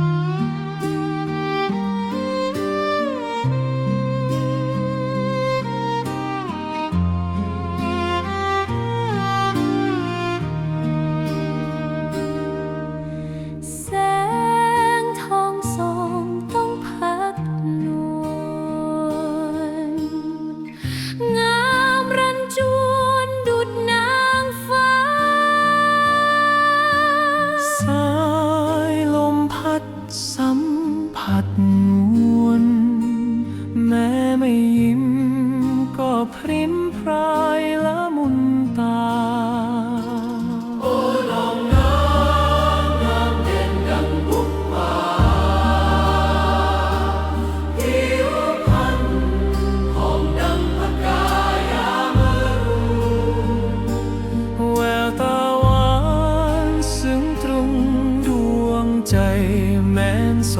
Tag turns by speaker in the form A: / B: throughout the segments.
A: Thank you. hatten.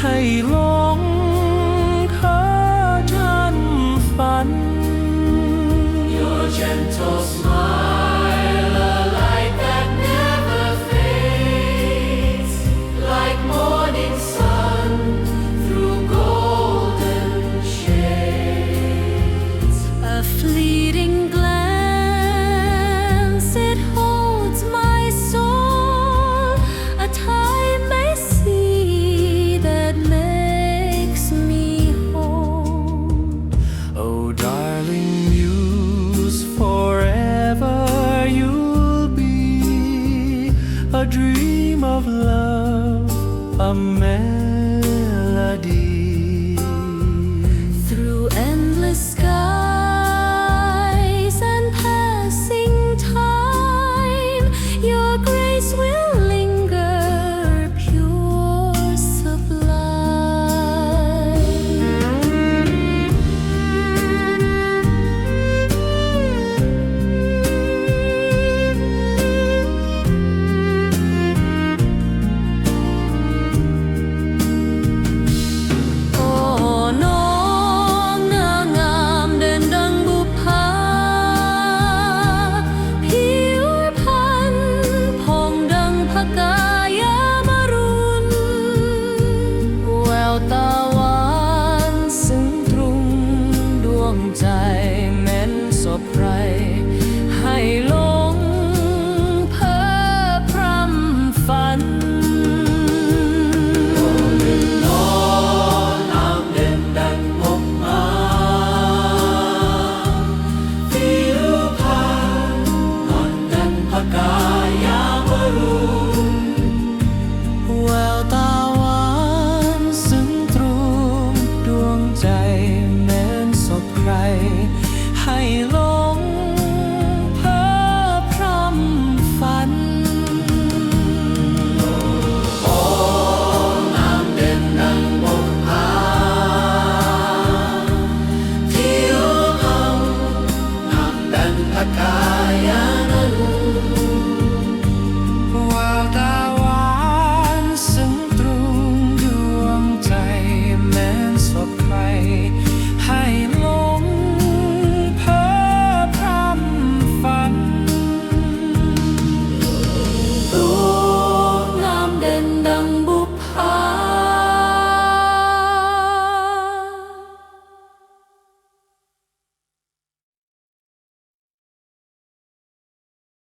A: ให้หลง dream of love, a melody. หลง
B: เพ้อพรำฝัน โอนำเด่นดับุกพาที่รู้เน้ำดันพักา